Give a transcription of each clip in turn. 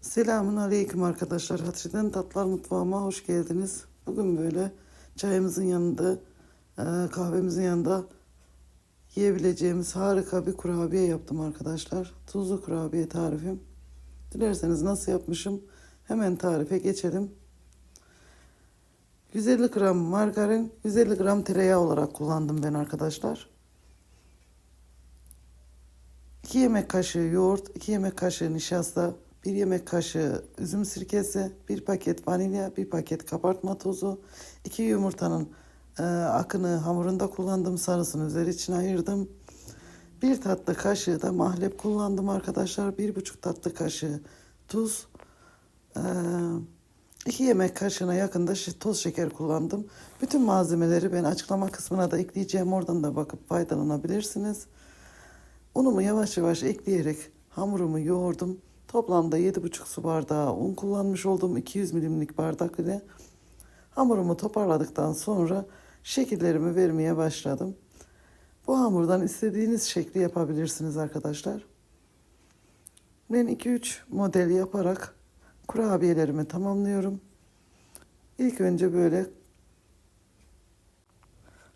Selamun Aleyküm arkadaşlar. Hatice'den Tatlar Mutfağıma hoş geldiniz. Bugün böyle çayımızın yanında, e, kahvemizin yanında yiyebileceğimiz harika bir kurabiye yaptım arkadaşlar. Tuzlu kurabiye tarifim. Dilerseniz nasıl yapmışım hemen tarife geçelim. 150 gram margarin, 150 gram tereyağı olarak kullandım ben arkadaşlar. 2 yemek kaşığı yoğurt, 2 yemek kaşığı nişasta, 1 yemek kaşığı üzüm sirkesi, 1 paket vanilya, 1 paket kabartma tozu, 2 yumurtanın e, akını hamurunda kullandım, sarısını üzeri için ayırdım. 1 tatlı kaşığı da mahlep kullandım arkadaşlar. 1,5 tatlı kaşığı tuz, 2 yemek kaşığına yakında toz şeker kullandım. Bütün malzemeleri ben açıklama kısmına da ekleyeceğim. Oradan da bakıp faydalanabilirsiniz. Unumu yavaş yavaş ekleyerek hamurumu yoğurdum. Toplamda 7,5 su bardağı un kullanmış oldum. 200 milimlik bardak ile. Hamurumu toparladıktan sonra şekillerimi vermeye başladım. Bu hamurdan istediğiniz şekli yapabilirsiniz arkadaşlar. Ben 2-3 model yaparak kurabiyelerimi tamamlıyorum. İlk önce böyle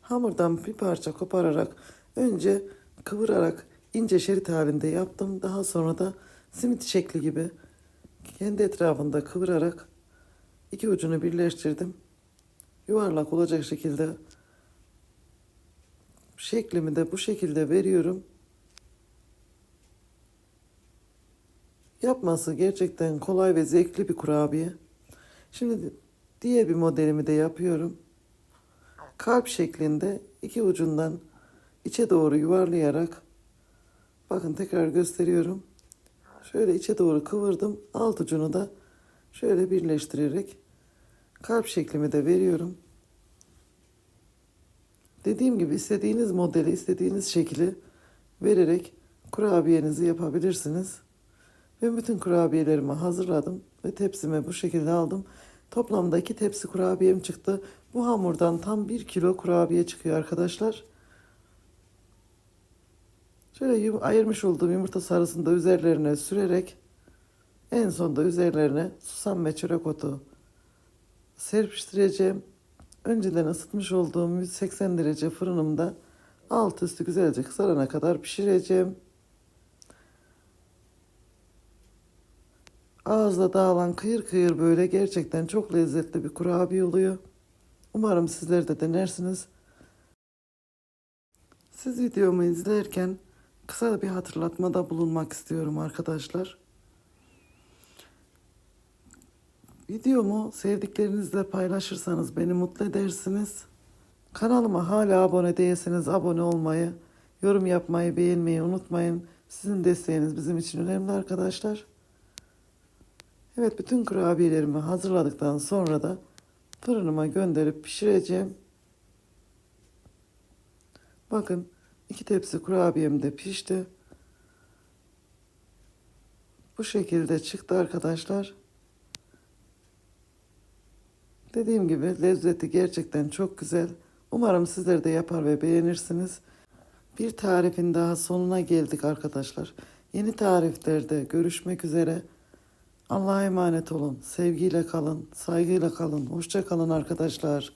hamurdan bir parça kopararak önce kıvırarak ince şerit halinde yaptım. Daha sonra da simit şekli gibi kendi etrafında kıvırarak iki ucunu birleştirdim. Yuvarlak olacak şekilde şeklimi de bu şekilde veriyorum. Yapması gerçekten kolay ve zevkli bir kurabiye. Şimdi diğer bir modelimi de yapıyorum. Kalp şeklinde iki ucundan içe doğru yuvarlayarak bakın tekrar gösteriyorum. Şöyle içe doğru kıvırdım. Alt ucunu da şöyle birleştirerek kalp şeklimi de veriyorum. Dediğim gibi istediğiniz modeli, istediğiniz şekli vererek kurabiyenizi yapabilirsiniz. Ben bütün kurabiyelerimi hazırladım ve tepsime bu şekilde aldım. Toplamda iki tepsi kurabiyem çıktı. Bu hamurdan tam bir kilo kurabiye çıkıyor arkadaşlar. Şöyle ayırmış olduğum yumurta sarısını da üzerlerine sürerek en sonda üzerlerine susam ve çörek otu serpiştireceğim. Önceden ısıtmış olduğum 180 derece fırınımda alt üstü güzelce kızarana kadar pişireceğim. Ağızda dağılan kıyır kıyır böyle gerçekten çok lezzetli bir kurabiye oluyor. Umarım sizler de denersiniz. Siz videomu izlerken kısa bir hatırlatmada bulunmak istiyorum arkadaşlar. Videomu sevdiklerinizle paylaşırsanız beni mutlu edersiniz. Kanalıma hala abone değilseniz abone olmayı, yorum yapmayı, beğenmeyi unutmayın. Sizin desteğiniz bizim için önemli arkadaşlar. Evet bütün kurabiyelerimi hazırladıktan sonra da fırınıma gönderip pişireceğim. Bakın iki tepsi kurabiyem de pişti. Bu şekilde çıktı arkadaşlar. Dediğim gibi lezzeti gerçekten çok güzel. Umarım sizler de yapar ve beğenirsiniz. Bir tarifin daha sonuna geldik arkadaşlar. Yeni tariflerde görüşmek üzere. Allah'a emanet olun. Sevgiyle kalın, saygıyla kalın. Hoşça kalın arkadaşlar.